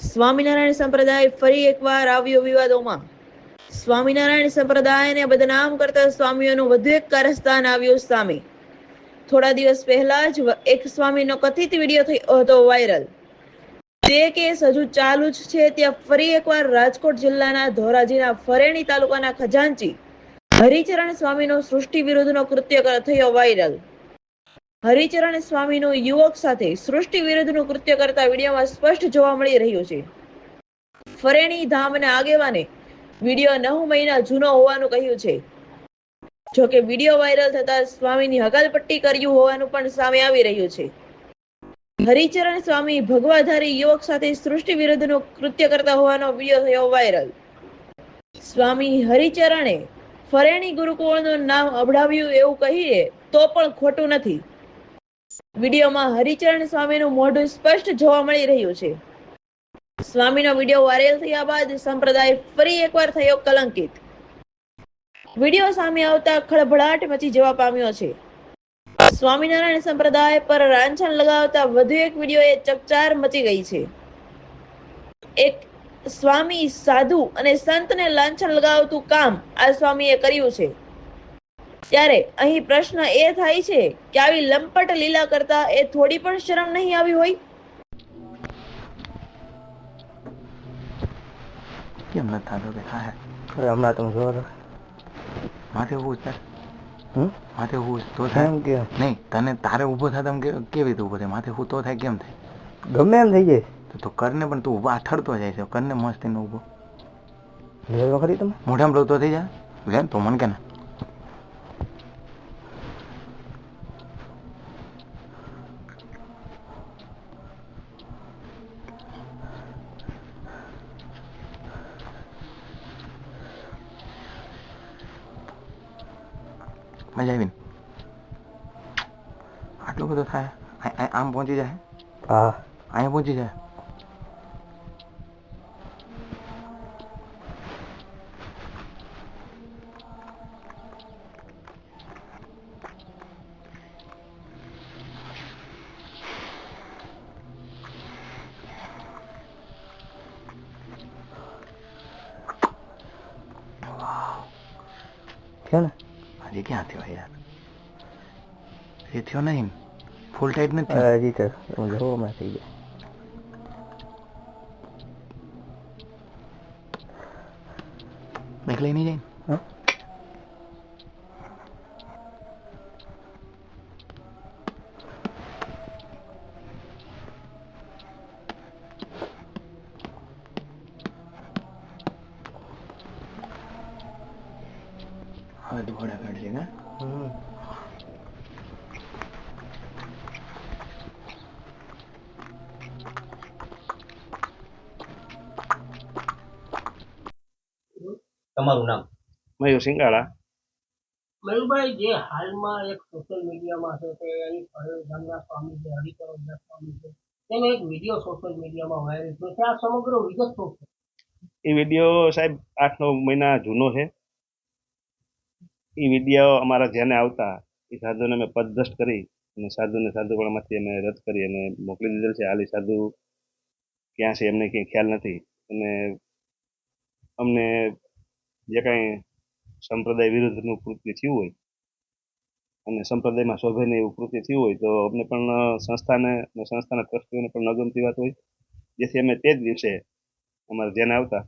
સ્વામિનારાયણ સંપ્રદાય ફરી એકવાર આવ્યો વિવાદોમાં. સ્વામિનારાયણ સંપ્રદાયને બદનામ કરતા સ્વામીઓનું વધુ એક કારસ્થાન આવ્યું સામે. થોડા દિવસ પહેલા જ એક સ્વામીનો કથિત વીડિયો થયો હતો વાયરલ. તે કેસ હજુ ચાલુ જ છે, ત્યાં ફરી એકવાર રાજકોટ જિલ્લાના ધોરાજીના ફરેણી તાલુકાના ખજાનચી હરિચરણ સ્વામીનો સૃષ્ટિ વિરુદ્ધનો કૃત્ય થયો વાયરલ. હરિચરણ સ્વામીનું યુવક સાથે સૃષ્ટિ વિરુદ્ધનું કૃત્ય કરતા વિડીયોમાં સ્પષ્ટ જોવા મળી રહ્યું છે. ફરેણી ધામના આગેવાને વીડિયો નવ મહિના જૂનો હોવાનું કહ્યું છે. જો કે વીડિયો વાયરલ થતા સ્વામીની હકાલપટ્ટી કર્યું હોવાનું પણ સામે આવી રહ્યું છે. હરિચરણ સ્વામી ભગવાધારી યુવક સાથે સૃષ્ટિ વિરુદ્ધનું કૃત્ય કરતા હોવાનો વીડિયો થયો વાયરલ. સ્વામી હરિચરણે ફરેણી ગુરુકુળનું નામ અભડાવ્યું એવું કહીએ તો પણ ખોટું નથી. વિડીયોમાં હરિચરણ સ્વામીનું મોઢું સ્પષ્ટ જોવા મળી રહ્યું છે. સ્વામીનો વીડિયો વાયરલ થયા બાદ સંપ્રદાય ફરી એકવાર થયો કલંકિત. વીડિયો સામે આવતા ખળભળાટ મચી જવા પામ્યો છે. સ્વામિનારાયણ સંપ્રદાય પર રાંછણ લગાવતા વધુ એક વિડીયોએ ચકચાર મચી ગઈ છે. એક સ્વામી સાધુ અને સંતને લાંછન લગાવતું કામ આ સ્વામીએ કર્યું છે. ત્યારે અહીં પ્રશ્ન એ થાય છે કે આવી લંપટ લીલા કરતા એ થોડી પણ શરમ નહીં આવી હોય? કેમ નથી થાતો કે હા અરે હમણાં તમે જોવો તો. માથે ઊભો છે. હમ? માથે હું તો થાય. એમ કે. નહીં તને તારે ઊભો થાય કે- કેવી રીતે ઊભો થાય? માથે હું તો થાય કેમ થાય? ગમે એમ થઈ જાય. તો તો કરને પણ તું ઊભા અથડતો જાય છે. કરને મસ્ત એને ઊભો તમે? મોઢામાં રોતો થઈ જાય ને તો મને કે ને. મજા આવી ને આટલું બધું થાય આ- આ- આમ પહોંચી જાય હા અહીંયા પહોંચી જાય છે ને હજી ક્યાં થયો યાર એ થયો નહીં ફૂલ ટાઈટ નથી. હજી તો હું જોવો હમણાં થઈ જાય બાઈક નહીં જાય હા હવે ધોળા કાઢશે ને? તમારું નામ? મયુર સિંગાળા મયુરભાઈ જે હાલમાં એક સોશિયલ મીડિયામાં છે કે અહીં ગામના સ્વામી છે હરિકરોના સ્વામી છે તેનો એક વીડિયો સોશિયલ મીડિયામાં વાયરલ થયો છે. આ સમગ્ર વિગત શું છે? એ વીડિયો સાહેબ આઠ નવ મહિના જૂનો છે. એ વિદ્યાઓ અમારા ધ્યાને આવતા. એ સાધુને અમે પદભ્રષ્ટ કરી અને સાધુને સાધુપણામાંથી અમે રદ કરી અને મોકલી દીધેલ છે. હાલ સાધુ ક્યાં છે એમને કંઈ ખ્યાલ નથી. અને અમને જે કાંઈ સંપ્રદાય વિરુદ્ધનું કૃત્ય થયું હોય અને સંપ્રદાયમાં શોભેને એવું કૃત્ય થયું હોય તો અમને પણ સંસ્થાને અને સંસ્થાના ટ્રસ્ટીઓને પણ નગમતી વાત હોય. જેથી અમે તે જ દિવસે અમારે ધ્યાન આવતા.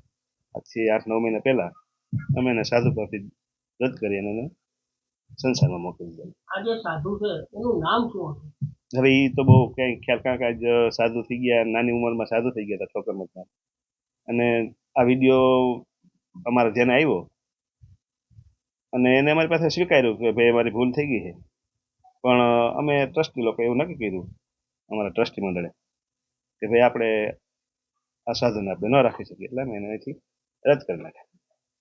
આજથી આઠ નવ મહિના પહેલા અમે એને સાધુ પરથી રદ કરી અને એને સંસારમાં મોકલી દીધા. આ જે સાધુ છે એનું નામ શું હતું? હવે એ તો બહુ કઈ ખ્યાલ કાંક આજ સાધુ થઈ ગયા નાની ઉંમરમાં સાધુ થઈ ગયા હતા છોકર મતમાં અને આ વીડિયો અમારા ધ્યાને આવ્યો અને એને અમારી પાસે સ્વીકાર્યું કે ભાઈ અમારી ભૂલ થઈ ગઈ છે. પણ અમે ટ્રસ્ટી લોકો એવું નક્કી કર્યું અમારા ટ્રસ્ટી મંડળે કે ભાઈ આપણે આ સાધુને આપણે ન રાખી શકીએ. એટલે અમે એને અહીંથી રદ કરી નાખ્યા.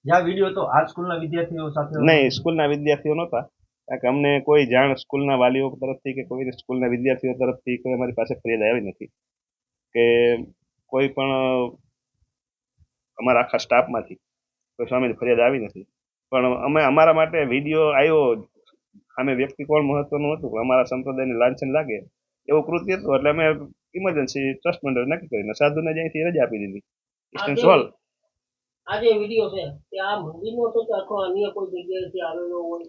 જ્યાં વીડિયો તો આ સ્કૂલના વિદ્યાર્થીઓ સાથે નહીં સ્કૂલના વિદ્યાર્થીઓ નહોતા. કારણ કે અમને કોઈ જાણ સ્કૂલના વાલીઓ તરફથી કે કોઈ સ્કૂલના વિદ્યાર્થીઓ તરફથી કોઈ અમારી પાસે ફરિયાદ આવી નથી. કે કોઈ પણ અમારા આખા સ્ટાફમાંથી કોઈ સ્વામીની ફરિયાદ આવી નથી. પણ અમે અમારા માટે વીડિયો આવ્યો સામે વ્યક્તિ કોણ મહત્વનું હતું? કે અમારા સંપ્રદાયને લાંછન લાગે. એવું કૃત્ય હતું. એટલે અમે ઇમરજન્સી ટ્રસ્ટ મંડળ નક્કી કરીને સાધુને જ્યાંથી અહીંથી રજા આપી દીધી. જે- wall. આ જે વીડિયો છે, તે કોઈ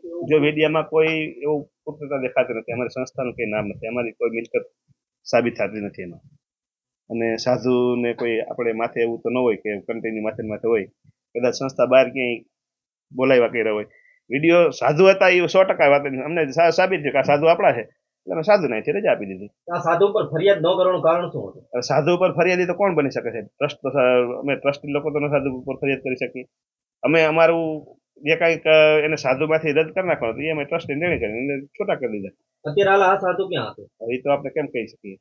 એવું? જો મીડિયામાં કોઈ એવું પૂર્તતા દેખાતી નથી, અમારી સંસ્થાનું કઈ નામ નથી, અમારી કોઈ મિલકત સાબિત થતી નથી એમાં. અને સાધુને કોઈ આપણે માથે એવું તો ન હોય કે કન્ટિન્યુ માથે માથે હોય, કદાચ સંસ્થા બહાર ક્યાંય બોલાવ્યા કર્યા હોય. વીડિયો સાધુ હતા એ સો ટકા વાત. અમને સાબિત છે કે સાધુ આપણા છે. એટલે અમે સાધુ રજા આપી દીધી. આ સાધુ પર ફરિયાદ ન કરવાનું કારણ શું હતું? હવે સાધુ ઉપર ફરિયાદી તો કોણ બની શકે છે? ટ્રસ્ટ તો સા- અમે ટ્રસ્ટી લોકો તો ન સાધુ ઉપર ફરિયાદ કરી શકીએ. અમે અમારું જે કાંઈક અ, એને સાધુમાંથી રદ કરી નાખવાનું હતું એ અમે ટ્રસ્ટને નિર્ણય કરીને એને છૂટા કરી દીધા. અત્યારે હાલ આ સાધુ ક્યાં હતું? હવે એ તો આપણે કેમ કહી શકીએ?